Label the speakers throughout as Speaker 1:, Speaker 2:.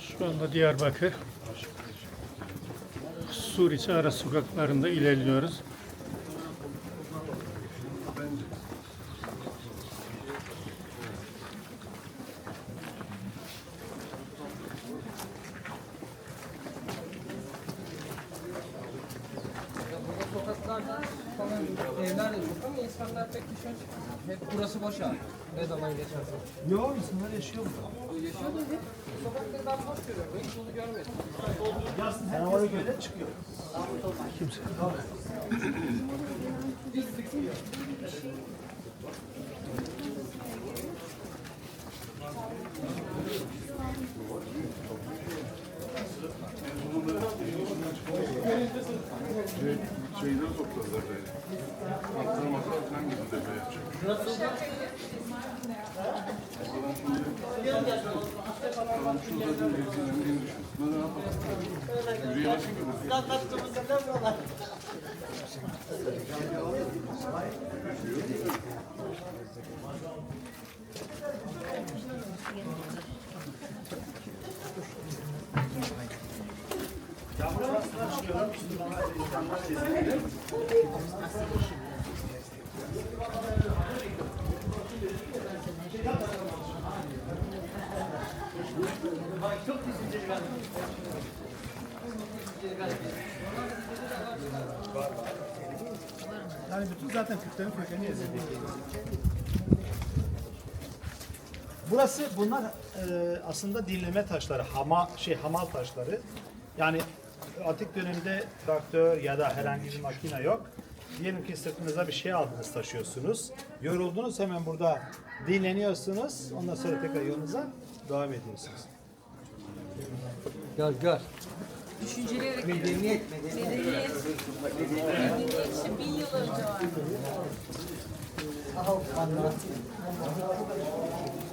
Speaker 1: Şu anda Diyarbakır Suriçi ara sokaklarında ilerliyoruz.
Speaker 2: Sokaklarda falan evler de yok ama insanlar pek dışarı çıkmıyor. Hep burası boş abi. Ne zaman geçerse.
Speaker 3: Yok insanlar yaşıyor burada.
Speaker 2: Sokakları ben boş görüyorum. Hiç bunu görmedim.
Speaker 3: Sen oraya göre çıkıyor.
Speaker 4: Şeyleri topladılar böyle. Antrenmanlar falan gibi de böyle çıkmış. Adam şurada bir gezinin en düşük. Ben rahat Yürüyemezsin ki burada.
Speaker 3: Yani bütün zaten Kürtlerin kökeni Ezidi. Burası bunlar e, aslında dinleme taşları, hama şey hamal taşları. Yani antik dönemde traktör ya da herhangi bir makine yok. Diyelim ki sırtınıza bir şey aldınız taşıyorsunuz. Yoruldunuz hemen burada dinleniyorsunuz. Ondan sonra tekrar yolunuza devam ediyorsunuz.
Speaker 2: Gör gör.
Speaker 5: Düşünceleri medeniyet, medeniyet. Medeniyet işte bin yıl önce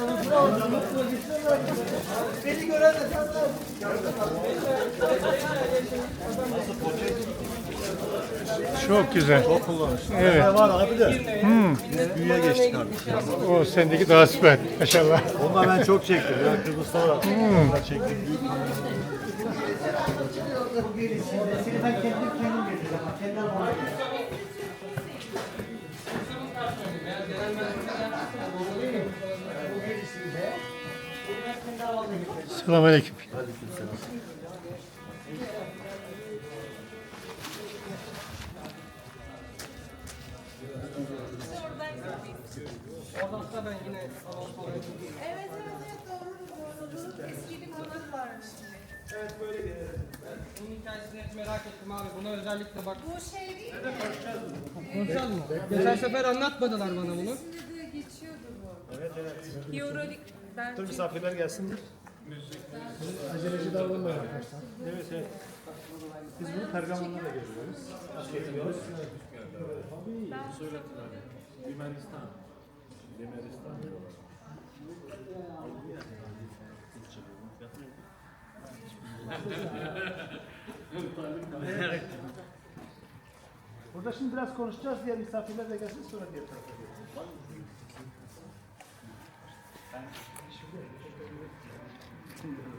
Speaker 5: arasına uğradı.
Speaker 1: Çok güzel. Evet.
Speaker 3: Var abi de. Büyüye geçtik abi.
Speaker 1: O sendeki daha süper. Maşallah.
Speaker 3: Ondan ben çok çektim. Ya Kıbrıs sonra hmm. çektim. Büyük
Speaker 1: Selamünaleyküm.
Speaker 2: Oradan da ben yine anons olayım.
Speaker 5: Evet, evet, evet, doğru, doğru. Eski bir konak varmış.
Speaker 2: Bunun hikayesini hep merak ettim abi. Buna özellikle bak.
Speaker 5: Bu şey değil mi?
Speaker 2: Konuşalım mı? Geçen sefer anlatmadılar bana bunu.
Speaker 5: Üstünde de geçiyordu bu. Evet, evet. Hierolik, ben
Speaker 3: Dur misafirler gelsin. Aceleci davranmayın arkadaşlar. Evet evet. Biz bunu Pergamon'da da görüyoruz. Getiriyoruz. Burada şimdi biraz konuşacağız. Diğer misafirler de gelsin sonra diğer tarafa geçelim.
Speaker 5: পছন্দ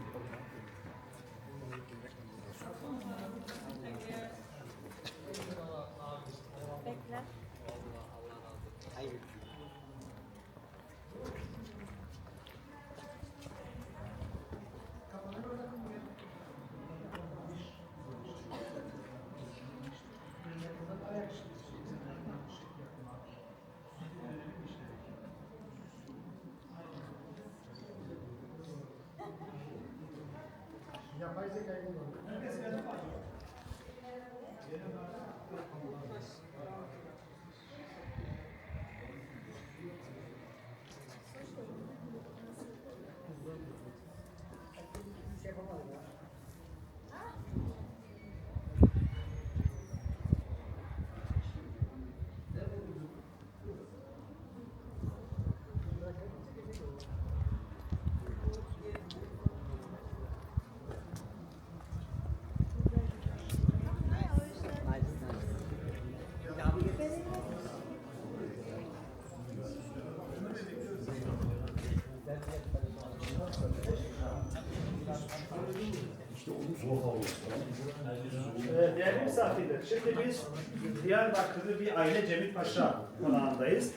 Speaker 3: Capaz de cair no nome. Şimdi biz Diyarbakır'da bir aile Cemil Paşa konağındayız.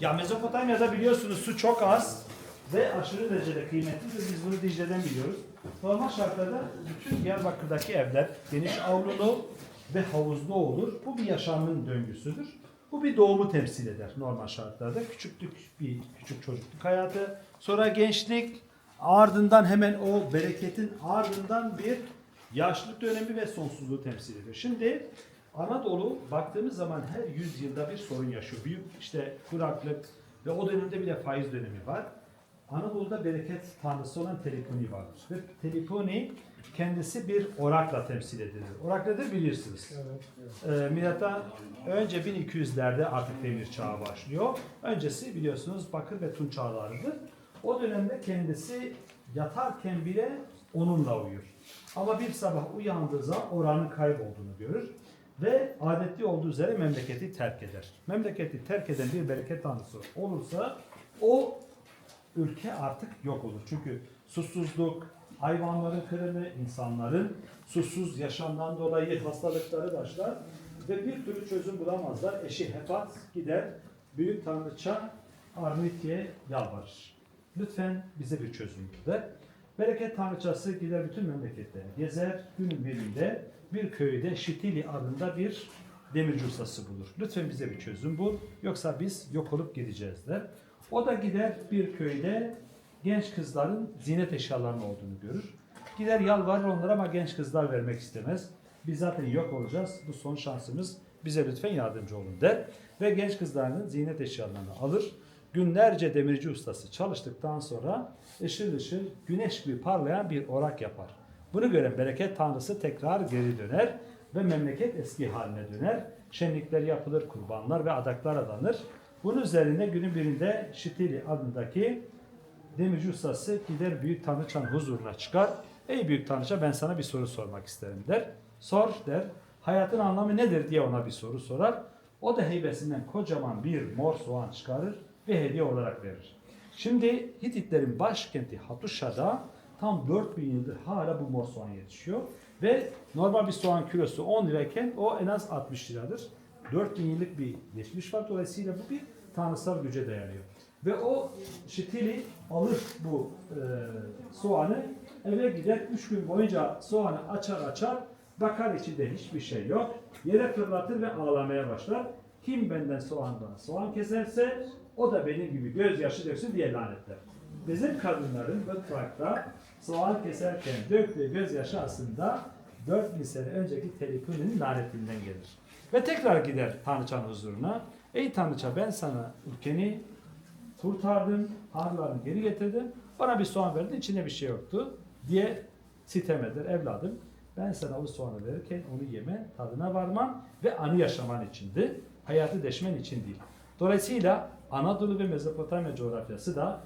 Speaker 3: Ya Mezopotamya'da biliyorsunuz su çok az ve aşırı derecede kıymetlidir. Biz bunu Dicle'den biliyoruz. Normal şartlarda bütün Diyarbakır'daki evler geniş avlulu ve havuzlu olur. Bu bir yaşamın döngüsüdür. Bu bir doğumu temsil eder normal şartlarda. Küçüklük bir küçük çocukluk hayatı, sonra gençlik, ardından hemen o bereketin ardından bir yaşlılık dönemi ve sonsuzluğu temsil ediyor. Şimdi Anadolu baktığımız zaman her yüzyılda bir sorun yaşıyor. Büyük işte kuraklık ve o dönemde bir de faiz dönemi var. Anadolu'da bereket tanrısı olan Telikoni vardır. Ve Telikoni kendisi bir orakla temsil edilir. Orak nedir bilirsiniz. Ee, milattan önce 1200'lerde artık demir çağı başlıyor. Öncesi biliyorsunuz bakır ve tunç çağlarıdır. O dönemde kendisi yatarken bile onunla uyur. Ama bir sabah uyandığı zaman oranın kaybolduğunu görür ve adetli olduğu üzere memleketi terk eder. Memleketi terk eden bir bereket tanrısı olursa o ülke artık yok olur. Çünkü susuzluk, hayvanların kırımı, insanların susuz yaşamdan dolayı hastalıkları başlar ve bir türlü çözüm bulamazlar. Eşi Hepat gider büyük tanrıça Armitye'ye yalvarır. Lütfen bize bir çözüm der. Bereket tanrıçası gider bütün memleketleri gezer. Günün birinde bir köyde Şitili adında bir demirci ustası bulur. Lütfen bize bir çözüm bul. Yoksa biz yok olup gideceğiz der. O da gider bir köyde genç kızların zinet eşyalarının olduğunu görür. Gider yalvarır onlara ama genç kızlar vermek istemez. Biz zaten yok olacağız. Bu son şansımız. Bize lütfen yardımcı olun der. Ve genç kızlarının zinet eşyalarını alır. Günlerce demirci ustası çalıştıktan sonra ışıl ışıl güneş gibi parlayan bir orak yapar. Bunu gören bereket tanrısı tekrar geri döner ve memleket eski haline döner. Şenlikler yapılır, kurbanlar ve adaklar adanır. Bunun üzerine günün birinde Şitili adındaki demirci ustası gider büyük tanrıçanın huzuruna çıkar. Ey büyük tanrıça ben sana bir soru sormak isterim der. Sor der. Hayatın anlamı nedir diye ona bir soru sorar. O da heybesinden kocaman bir mor soğan çıkarır ve hediye olarak verir. Şimdi Hititlerin başkenti Hatuşa'da tam 4000 yıldır hala bu mor soğan yetişiyor. Ve normal bir soğan kilosu 10 lirayken o en az 60 liradır. 4000 yıllık bir geçmiş var. Dolayısıyla bu bir tanrısal güce dayanıyor. Ve o Şitili alır bu e, soğanı eve gider 3 gün boyunca soğanı açar açar bakar içinde hiçbir şey yok. Yere fırlatır ve ağlamaya başlar. Kim benden soğandan soğan keserse o da benim gibi gözyaşı döksün diye lanetler. Bizim kadınların mutfakta soğan keserken döktüğü gözyaşı aslında 4000 sene önceki Teliku'nun lanetinden gelir. Ve tekrar gider Tanrıçanın huzuruna. Ey Tanrıça ben sana ülkeni kurtardım, ağrılarını geri getirdim. Bana bir soğan verdin, içinde bir şey yoktu diye sitem eder evladım. Ben sana o soğanı verirken onu yeme, tadına varman ve anı yaşaman içindi. Hayatı deşmen için değil. Dolayısıyla Anadolu ve Mezopotamya coğrafyası da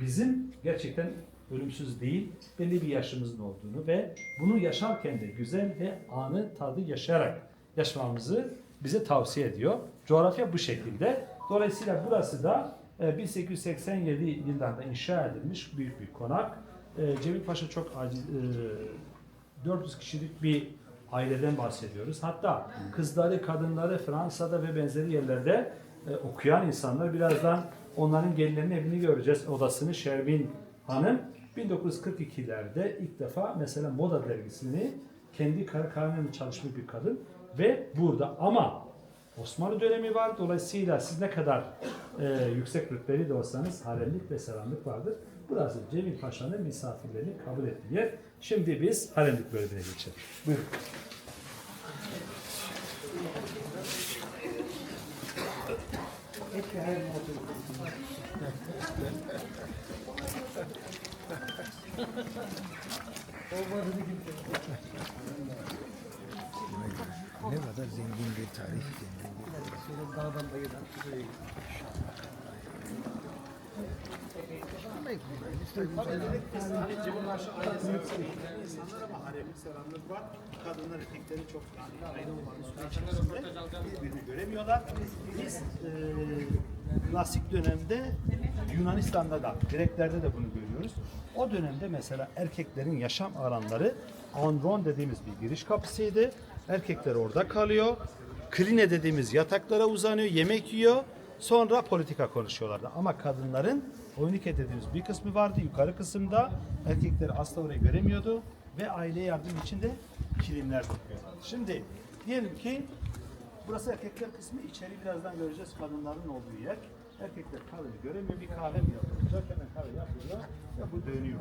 Speaker 3: bizim gerçekten ölümsüz değil, belli bir yaşımızın olduğunu ve bunu yaşarken de güzel ve anı tadı yaşayarak yaşamamızı bize tavsiye ediyor. Coğrafya bu şekilde. Dolayısıyla burası da e, 1887 yıllarda inşa edilmiş büyük bir konak. E, Cemil Paşa çok acil, e, 400 kişilik bir aileden bahsediyoruz. Hatta kızları, kadınları Fransa'da ve benzeri yerlerde e, okuyan insanlar birazdan onların gelinlerinin evini göreceğiz. Odasını Şervin Hanım 1942'lerde ilk defa mesela moda dergisini kendi kara kalemi çalışmış bir kadın ve burada ama Osmanlı dönemi var. Dolayısıyla siz ne kadar e, yüksek rütbeli de olsanız haremlik ve selamlık vardır. Burası Cemil Paşa'nın misafirlerini kabul ettiği yer. Şimdi biz haremlik bölümüne geçelim. Buyurun.
Speaker 6: Ne kadar zengin bir tarih, zengin bir
Speaker 3: Cemil Paşa ailesi insanlar ama haremlik selamlık var. Kadınlar erkekleri çok aynı olmanın içerisinde birbirini göremiyorlar. Biz klasik dönemde Yunanistan'da da, Greklerde de bunu görüyoruz. O dönemde mesela erkeklerin yaşam alanları andron dediğimiz bir giriş kapısıydı. Erkekler orada kalıyor. Kline dediğimiz yataklara uzanıyor, yemek yiyor. Sonra politika konuşuyorlardı. Ama kadınların oynike dediğimiz bir kısmı vardı yukarı kısımda. Erkekler asla orayı göremiyordu. Ve aile yardım için de kilimler tutuyorlardı. Şimdi diyelim ki burası erkekler kısmı. içeri birazdan göreceğiz kadınların olduğu yer. Erkekler kahveyi göremiyor. Bir kahve mi yapılacak? Hemen kahve yapılıyor ve bu dönüyor.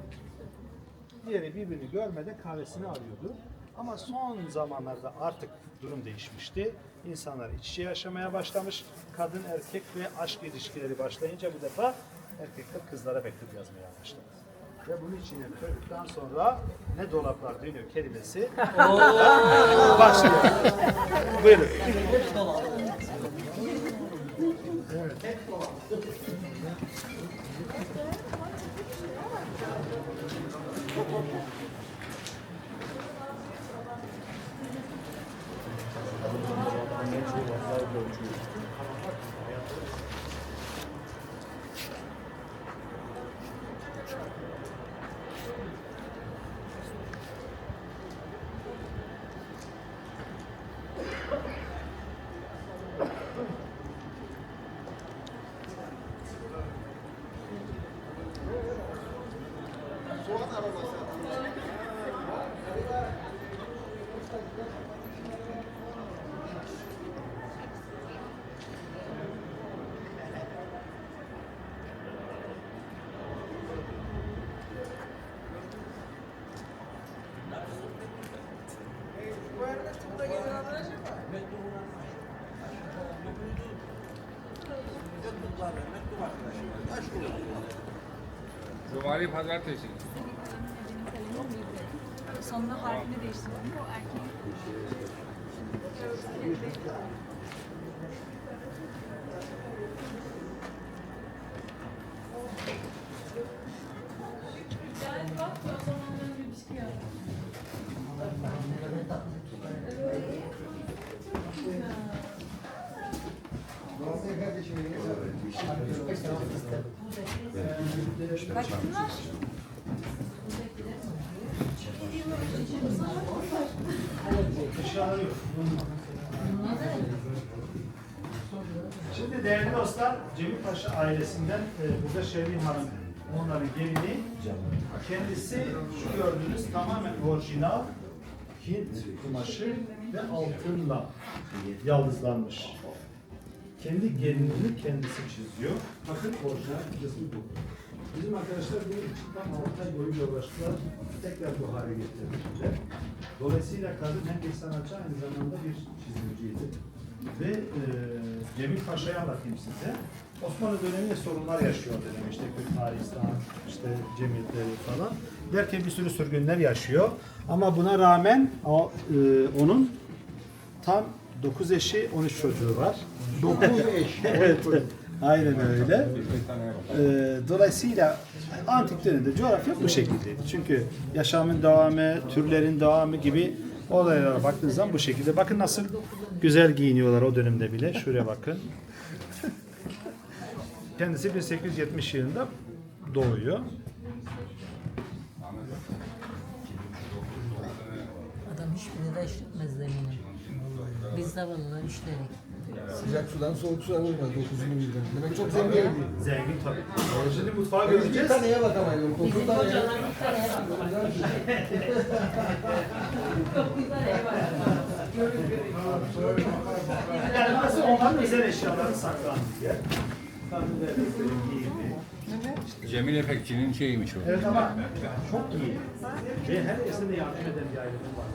Speaker 3: Diğeri birbirini görmeden kahvesini arıyordu. Ama son zamanlarda artık durum değişmişti. İnsanlar iç içe yaşamaya başlamış. Kadın erkek ve aşk ilişkileri başlayınca bu defa erkekler kızlara mektup yazmaya başladı. Ve bunun içine koyduktan sonra ne dolaplar dönüyor kelimesi başlıyor. Buyurun.
Speaker 7: Cumali pazartesi.
Speaker 5: Sonunda harfini değiştirdim. O erkek.
Speaker 3: Şimdi değerli dostlar, Cemil Paşa ailesinden e, burada Şermin Hanım onların gelini. Kendisi şu gördüğünüz tamamen orijinal Hint kumaşı ve altınla yaldızlanmış. Kendi gelinini kendisi çiziyor. Bakın orijinal kısmı bu. Bizim arkadaşlar için tam 6 ay boyunca uğraştılar. Tekrar bu hale getirdiler. Dolayısıyla kadın hem bir sanatçı aynı zamanda bir çizimciydi. Ve e, Cemil Paşa'yı anlatayım size. Osmanlı döneminde sorunlar yaşıyor dönem. İşte Kırklareli'stan, işte Cemilleri falan. Derken bir sürü sürgünler yaşıyor. Ama buna rağmen o, e, onun tam 9 eşi 13 çocuğu var. 9 eş. evet. Aynen öyle. Ee, dolayısıyla antik dönemde coğrafya bu şekildeydi. Çünkü yaşamın devamı, türlerin devamı gibi olaylara baktığınız zaman bu şekilde. Bakın nasıl güzel giyiniyorlar o dönemde bile. Şuraya bakın. Kendisi 1870 yılında doğuyor.
Speaker 8: Adam hiçbirini de işletmez eminim. Biz de vallahi işledik.
Speaker 6: Sıcak sudan soğuk suya vurmaz 9. yıldan. Demek çok zengin.
Speaker 3: Zengin tabii. Şimdi mutfağa
Speaker 6: Bir
Speaker 3: göreceğiz.
Speaker 6: taneye bakamaydım. Dokuz taneye.
Speaker 3: Yani burası onların özel eşyaları saklandığı yer. Kadın ve erkeklerin giyimi.
Speaker 7: Cemil Efekçi'nin şeyiymiş o.
Speaker 3: Evet ama çok iyi. Ve herkese de yardım eden bir ailem var.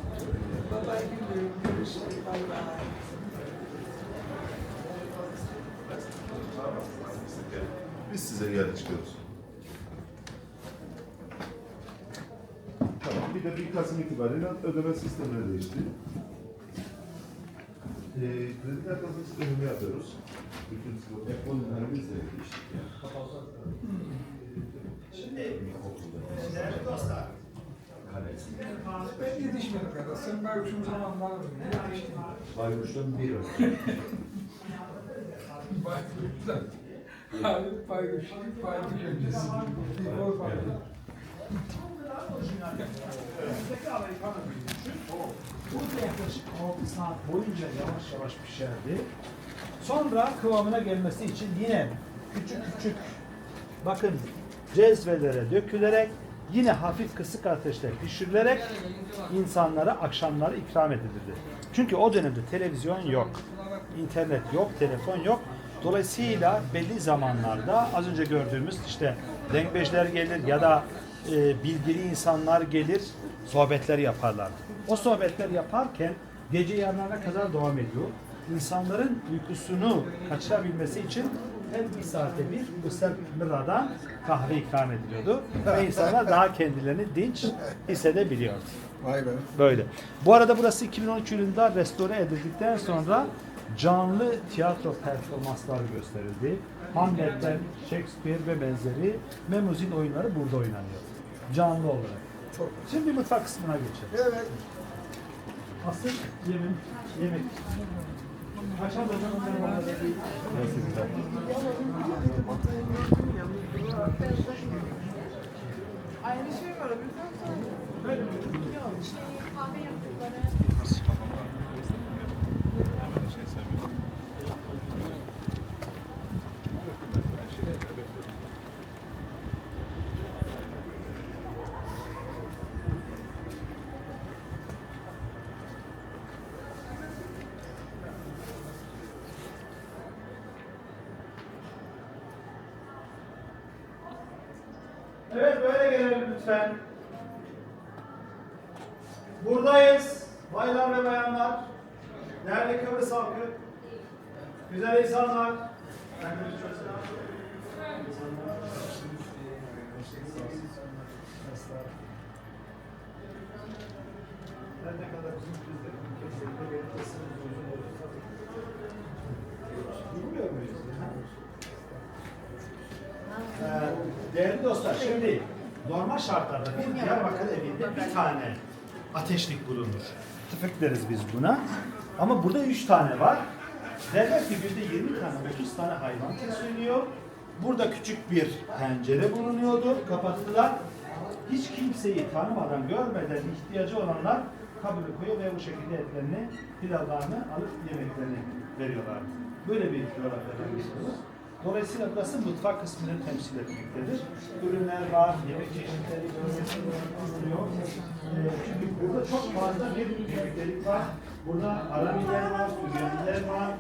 Speaker 4: Biz size iade çıkıyoruz. Tamam, bir de 1 Kasım itibariyle ödeme sistemleri değişti. Ee, kredi kartı sistemini yapıyoruz. Bütün sigorta ekonomilerimiz de değiştik yani.
Speaker 3: Şimdi değerli dostlar.
Speaker 9: Ben yetişmedim kadar. Sen ben şu zamanlar yetiştin.
Speaker 4: Baymuş'tan bir
Speaker 3: Burada yaklaşık 6 saat boyunca yavaş yavaş pişerdi. Sonra kıvamına gelmesi için yine küçük küçük bakın cezvelere dökülerek yine hafif kısık ateşte pişirilerek insanlara akşamları ikram edilirdi. Çünkü o dönemde televizyon yok, internet yok, telefon yok. Dolayısıyla belli zamanlarda az önce gördüğümüz işte denkbeşler gelir ya da e, bilgili insanlar gelir, sohbetler yaparlardı. O sohbetler yaparken gece yarılarına kadar devam ediyor. İnsanların uykusunu kaçırabilmesi için her bir saate bir mırradan kahve ikram ediliyordu. Ve insanlar daha kendilerini dinç hissedebiliyordu.
Speaker 6: Vay be.
Speaker 3: Böyle. Bu arada burası 2013 yılında restore edildikten sonra canlı tiyatro performansları gösterildi. Hamlet'ten Shakespeare ve benzeri Memuzin oyunları burada oynanıyor. Canlı olarak.
Speaker 6: Çok.
Speaker 3: Şimdi mutfak kısmına geçelim.
Speaker 6: Evet.
Speaker 3: Asıl yemek. yemek. Akşam da Neyse güzel.
Speaker 5: Aynı şey var.
Speaker 3: Evet böyle gelelim lütfen. Buradayız. Baylar ve bayanlar. Değerli Kıbrıs halkı. Güzel insanlar. Her ne kadar uzun sürede kesinlikle benim kesinlikle uzun olursa Bilmiyor muyuz? Değerli dostlar şimdi normal şartlarda bir Diyarbakır evinde bir tane ateşlik bulunur. Tüfek deriz biz buna. Ama burada üç tane var. Derler ki günde 20 tane 30 tane hayvan kesiliyor. Burada küçük bir pencere bulunuyordu. Kapattılar. Hiç kimseyi tanımadan, görmeden ihtiyacı olanlar kabını koyuyor ve bu şekilde etlerini, pilavlarını alıp yemeklerini veriyorlar. Böyle bir coğrafyadan geçiyoruz. Dolayısıyla burası mutfak kısmını temsil etmektedir. Ürünler var, yemek çeşitleri bulunuyor. Ee, Çünkü burada çok fazla bir yemeklerik var. Burada Arabiler var, Süryaniler var,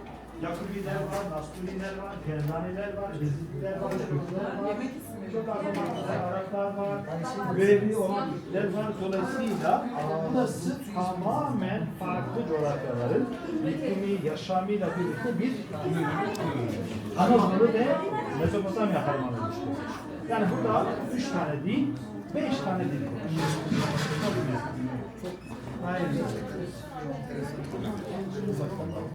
Speaker 3: Yakubiler var, Nasturiler var, Kendaniler var, Ezikliler var, Türkler var. Çok zamanda Araplar var, Görevi olan Türkler var. Dolayısıyla burası tamamen farklı coğrafyaların iklimi, yaşamıyla birlikte bir Anadolu ve Mezopotamya harmanı. Yani burada üç tane değil, beş tane dil konuşuyor. Aynen. C'est un.